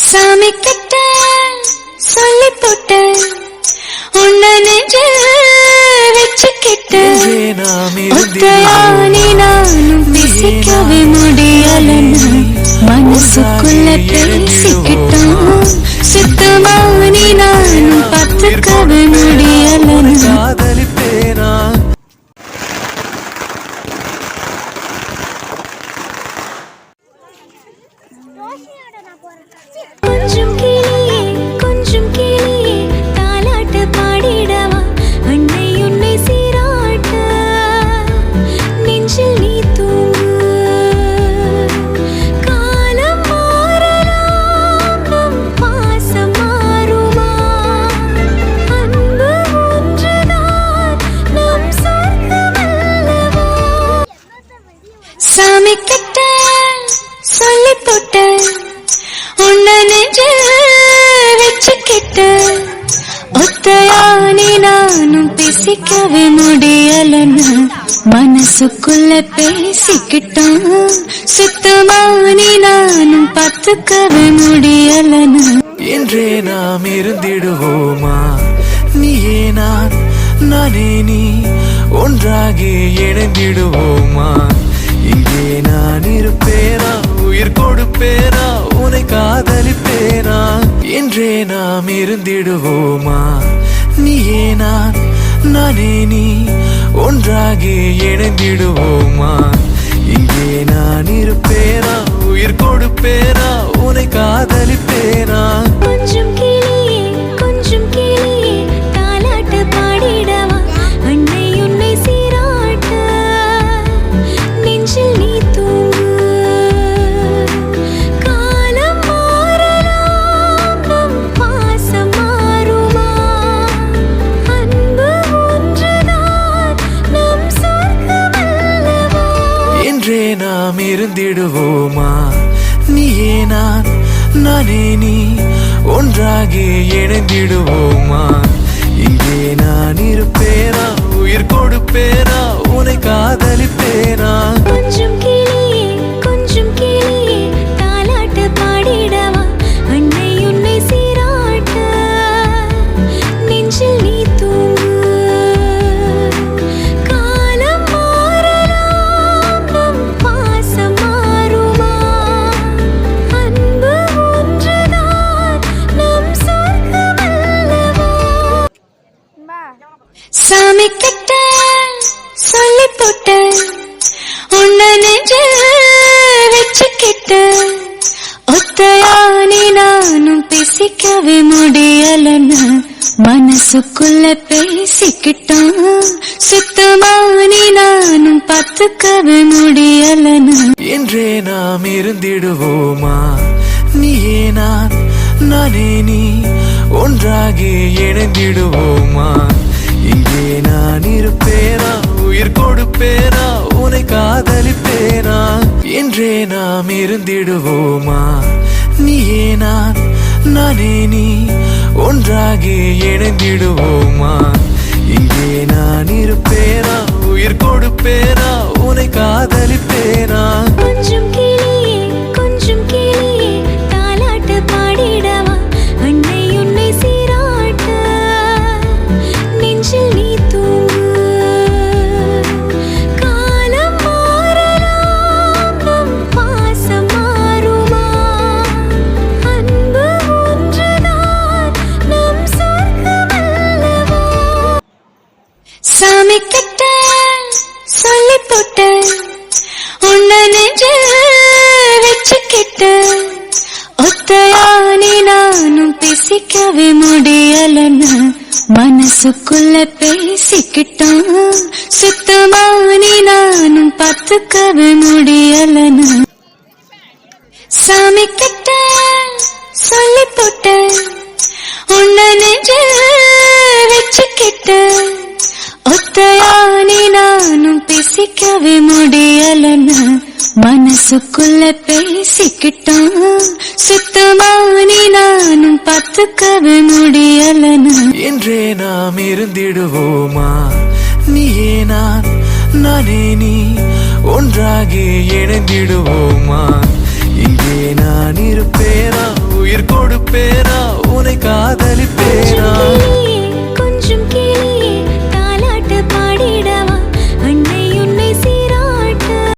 சாமி கிட்ட சொல்லி போட்ட உன்னை நெஞ்ச வச்சுக்கிட்ட ஒத்தையானி நானும் பேசிக்கவே முடியல. மனசுக்குள்ள பேசிக்கிட்டோம் சுத்தமானி நானும் பார்த்துக்கவே முடியல. 我。நானும் முடியலன்னு மனசுக்குள்ள பேசிக்கிட்டான். சுத்தமானி நானும் பார்த்துக்கவே முடியலன்னு என்றே நாம் இருந்திடுவோமா? நீயே நான் நானே நீ ஒன்றாகி இணைந்திடுவோமா? இங்கே நான் இருப்பேனா? உயிர் கொடுப்பேனா? உனை காதலிப்பேனா? என்றே நாம் இருந்திடுவோம். நானே நீ? ஒன்றாகி இணைந்திடுவோமா? இங்கே நான் இருப்பேனா? உயிர் கொடுப்பேனா? உனை காதலிப்பேன்? நாம் இருந்திடுவோமா நீயே நான் நானே நீ ஒன்றாக இணைந்திடுவோமா? இங்கே சாமி கிட்ட சொல்லி போட்ட உன்ன நெஞ்ச வச்சுக்கிட்ட ஒத்தையானி நானும் பேசிக்கவே முடியலன்னா மனசுக்குள்ள பேசிக்கிட்டோம். சுத்தமானி நானும் பார்த்துக்கவே முடியலன்னா. என்றே நாம் இருந்திடுவோமா? நீயே நான் நானே நீ ஒன்றாகி இணைந்திடுவோமா? நானே நீ ஒன்றாகி இணைந்திடுவோமா? இங்கே நான் இருப்பேனா? உயிர் கொடுப்பேனா? உனை காதல் நெஞ்ச வச்சுக்கிட்ட ஒத்தையானி நானும் பேசிக்கவே முடியலன்னு மனசுக்குள்ள பேசிக்கிட்டோம். சுத்தமானி நானும் பார்த்துக்கவே முடியலன்னு சாமி கிட்ட சொல்லி போட்ட உன்ன நெஞ்ச வச்சுக்கிட்ட ஒத்தையானி நானும் பேசிக்கவே முடியலன்னு மனசுக்குள்ள பேசிக்கிட்டோம் சுத்தமானி நானும் பத்துக்கவே முடியலன்னா என்றே நாம் இருந்திடுவோமா? நீயே நான் நானே நீ ஒன்றாகி இணைந்திடுவோமா? இங்கே நான் இருப்பேனா? உயிர் கொடுப்பேனா?